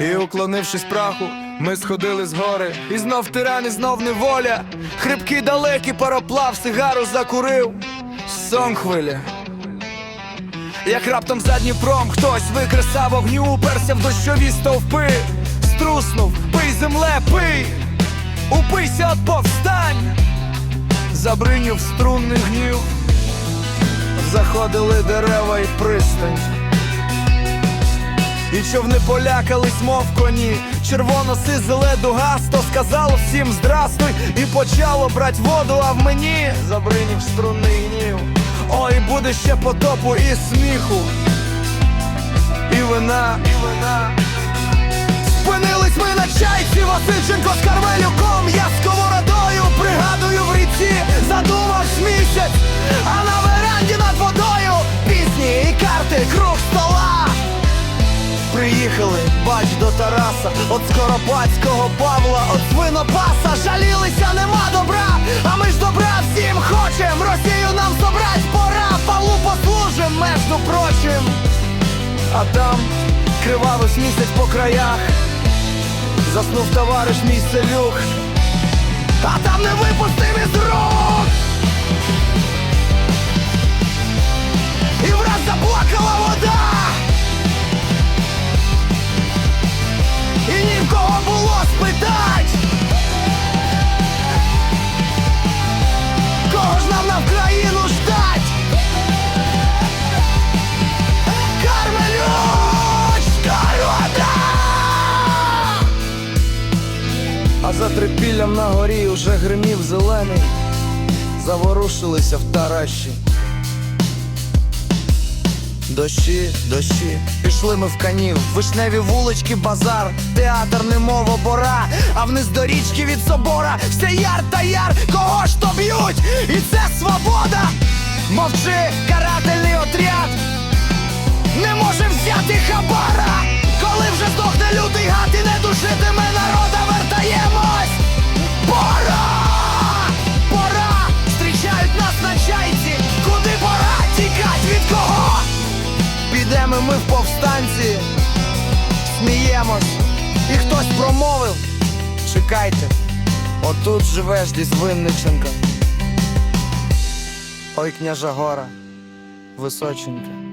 І уклонившись праху, ми сходили з гори, і знов тиран, і знов неволя. Хрипкий далекий пароплав, сигару закурив, сон хвиля. Як раптом за Дніпром хтось викреса вогню, уперся в дощові стовпи, струснув, пий земле, пий, упийся от повстань, забринюв струнний гнів, заходили дерева і пристань. І не полякались, мов коні, червоно сизеле дугасто сказало всім здрастуй і почало брать воду, а в мені забринів струнний гнів. Ой, буде ще потопу і сміху, і вина, і вина. Спинились ми на чайці, Васильченко з Кармелюком, Приїхали, бач до Тараса, от Скоропадського Павла, от свинопаса, жалілися, нема добра, а ми ж добра всім хочем, Росію нам собрать пора, Павлу послужим, между прочим. А там кривавився місяць по краях, заснув товариш мій селюх, а там не випустив із рук. За на горі уже гримів зелений Заворушилися в тараші Дощі, дощі, пішли ми в канів, вишневі вулички, базар, театр, немов обора, а вниз до річки від собора, все яр та яр, кого ж то б'ють, і це свобода. Мовчи, карательний отряд, ми в повстанці, сміємось, і хтось промовив. Чекайте, отут живеш десь Винниченка. Ой, княжа гора, Височенька.